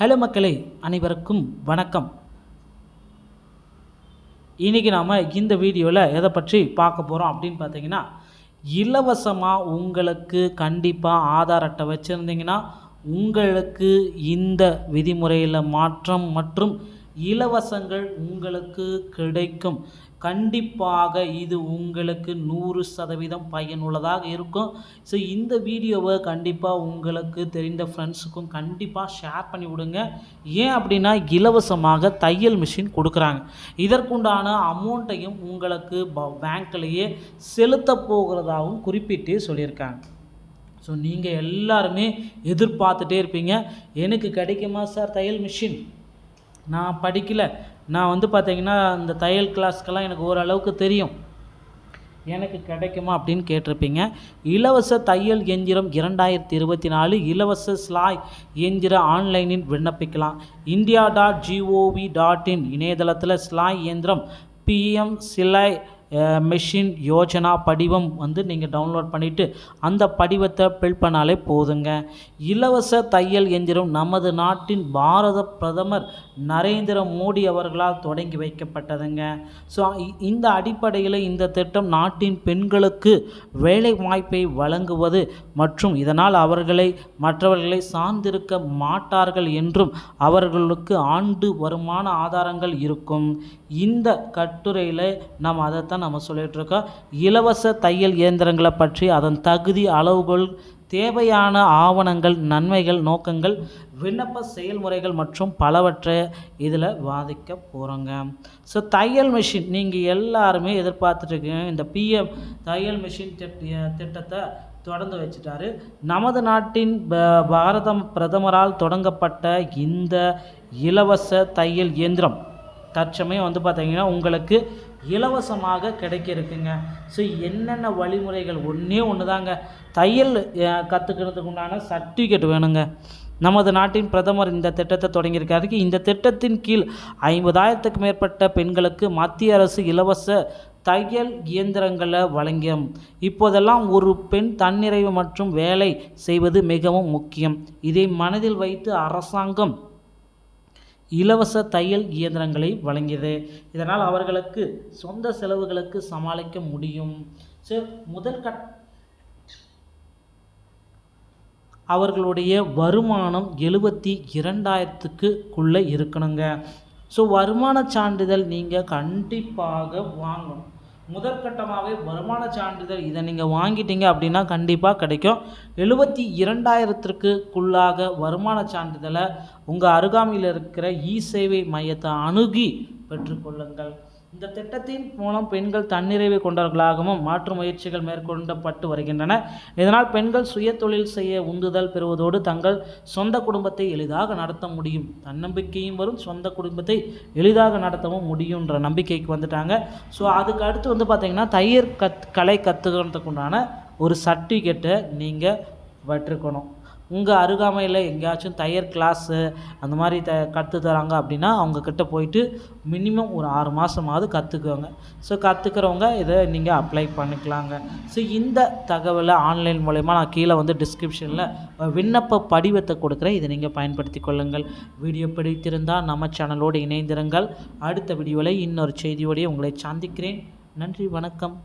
Hello மக்களே அனைவருக்கும் வணக்கம். இன்றைக்கி நாம் இந்த வீடியோவில் எதை பற்றி பார்க்க போகிறோம் அப்படின்னு பார்த்தீங்கன்னா இலவசமாக உங்களுக்கு கண்டிப்பாக ஆதார் அட்டை வச்சுருந்தீங்கன்னா உங்களுக்கு இந்த விதிமுறையில் மாற்றம் மற்றும் இலவசங்கள் உங்களுக்கு கிடைக்கும். கண்டிப்பாக இது உங்களுக்கு நூறு சதவீதம் பயனுள்ளதாக இருக்கும். ஸோ இந்த வீடியோவை கண்டிப்பாக உங்களுக்கு தெரிந்த ஃப்ரெண்ட்ஸுக்கும் கண்டிப்பாக ஷேர் பண்ணி விடுங்க. ஏன் அப்படின்னா இலவசமாக தையல் மிஷின் கொடுக்குறாங்க. இதற்குண்டான அமௌண்ட்டையும் உங்களுக்கு பேங்க்லேயே செலுத்த போகிறதாகவும் குறிப்பிட்டு சொல்லியிருக்காங்க. ஸோ நீங்கள் எல்லாருமே எதிர்பார்த்துட்டே இருப்பீங்க. எனக்கு கிடைக்குமா சார் தையல் மிஷின் நான் படிக்கலை. நான் வந்து பார்த்தீங்கன்னா இந்த தையல் கிளாஸ்க்கெல்லாம் எனக்கு ஓரளவுக்கு தெரியும். எனக்கு கிடைக்குமா அப்படின்னு கேட்டிருப்பீங்க. இலவச தையல் எந்திரம் இரண்டாயிரத்தி இருபத்தி நாலு இலவச ஸ்லாய் எந்திர ஆன்லைனில் விண்ணப்பிக்கலாம். India dot G O V dot in இணையதளத்தில் ஸ்லாய் எந்திரம் பிஎம் சிலை மெஷின் யோஜனா படிவம் வந்து நீங்கள் டவுன்லோட் பண்ணிவிட்டு அந்த படிவத்தை ஃபில் பண்ணாலே போதுங்க. இலவச தையல் எந்திரம் நமது நாட்டின் பாரத பிரதமர் நரேந்திர மோடி அவர்களால் தொடங்கி வைக்கப்பட்டதுங்க. ஸோ இந்த அடிப்படையில் இந்த திட்டம் நாட்டின் பெண்களுக்கு வேலை வாய்ப்பை வழங்குவது மற்றும் இதனால் அவர்களை மற்றவர்களை சார்ந்திருக்க மாட்டார்கள் என்றும் அவர்களுக்கு ஆண்டு வருமான ஆதாரங்கள் இருக்கும். இந்த கட்டுரையில் நாம் அதைத்தான் நம்ம சொல்லிகிட்ருக்கோம் இலவச தையல் இயந்திரங்களை பற்றி அதன் தகுதி அளவுகள் தேவையான ஆவணங்கள் நன்மைகள் நோக்கங்கள் விண்ணப்ப செயல்முறைகள் மற்றும் பலவற்றை இதில் வாதிக்க போகிறோங்க ஸோ தையல் மிஷின் நீங்கள் எல்லாருமே எதிர்பார்த்துட்ருக்கீங்க இந்த பிஎம் தையல் மிஷின் திட்டத்தை தொடர்ந்து வச்சுட்டாரு. நமது நாட்டின் பாரதம் பிரதமரால் தொடங்கப்பட்ட இந்த இலவச தையல் இயந்திரம் தற்சமயம் வந்து பார்த்தீங்கன்னா உங்களுக்கு இலவசமாக கிடைக்க இருக்குங்க ஸோ என்னென்ன வழிமுறைகள்? ஒன்றே ஒன்று தாங்க தையல் கற்றுக்கிறதுக்கு உண்டான சர்டிஃபிகேட் வேணுங்க. நமது நாட்டின் பிரதமர் இந்த திட்டத்தை தொடங்கியிருக்காரு. இந்த திட்டத்தின் கீழ் ஐம்பதாயிரத்துக்கு மேற்பட்ட பெண்களுக்கு மத்திய அரசு இலவச தையல் இயந்திரங்களை வழங்கியும் இப்போதெல்லாம் ஒரு பெண் தன்னிறைவு மற்றும் வேலை செய்வது மிகவும் முக்கியம். இதை மனதில் வைத்து அரசாங்கம் இலவச தையல் இயந்திரங்களை வழங்கியது. இதனால் அவர்களுக்கு சொந்த செலவுகளுக்கு சமாளிக்க முடியும். ஸோ முதல் கட் அவர்களுடைய வருமானம் எழுபத்தி இரண்டாயிரத்துக்குள்ளே இருக்கணுங்க. ஸோ வருமான சான்றிதழ் நீங்கள் கண்டிப்பாக வாங்கணும். முதற்கட்டமாகவே வருமான சான்றிதழ் இதை நீங்கள் வாங்கிட்டீங்க அப்படின்னா கண்டிப்பாக கிடைக்கும். எழுபத்தி இரண்டாயிரத்திற்குள்ளாக வருமான சான்றிதழை உங்கள் அருகாமையில் இருக்கிற இ சேவை மையத்தை அணுகி பெற்றுக்கொள்ளுங்கள். இந்த திட்டத்தின் மூலம் பெண்கள் தன்னிறைவை கொண்டவர்களாகவும் மாற்று முயற்சிகள் மேற்கொள்ளப்பட்டு வருகின்றன. இதனால் பெண்கள் சுய தொழில் செய்ய உந்துதல் பெறுவதோடு தங்கள் சொந்த குடும்பத்தை எளிதாக நடத்த முடியும். தன்னம்பிக்கையும் வரும். சொந்த குடும்பத்தை எளிதாக நடத்தவும் முடியுன்ற நம்பிக்கைக்கு வந்துட்டாங்க. ஸோ அதுக்கு அடுத்து வந்து பார்த்திங்கன்னா தையர் கத் கலை கற்றுக்கிறதுக்குண்டான ஒரு சர்டிஃபிகேட்டை நீங்கள் பெற்றுக்கணும். உங்கள் அருகாமையில் எங்கேயாச்சும் தையர் கிளாஸு அந்த மாதிரி த கற்று தராங்க அப்படின்னா அவங்கக்கிட்ட போயிட்டு மினிமம் ஒரு ஆறு மாதமாவது கற்றுக்குவாங்க ஸோ கற்றுக்கிறவங்க இதை நீங்கள் அப்ளை பண்ணிக்கலாங்க. ஸோ இந்த தகவலை ஆன்லைன் மூலயமா நான் கீழே வந்து டிஸ்கிரிப்ஷனில் விண்ணப்ப படிவத்தை கொடுக்குறேன். இதை நீங்கள் பயன்படுத்தி கொள்ளுங்கள். வீடியோ பிடித்திருந்தால் நம்ம சேனலோடு இணைந்திருங்கள். அடுத்த வீடியோவில் இன்னொரு செய்தியோடையே உங்களை சந்திக்கிறேன். நன்றி வணக்கம்.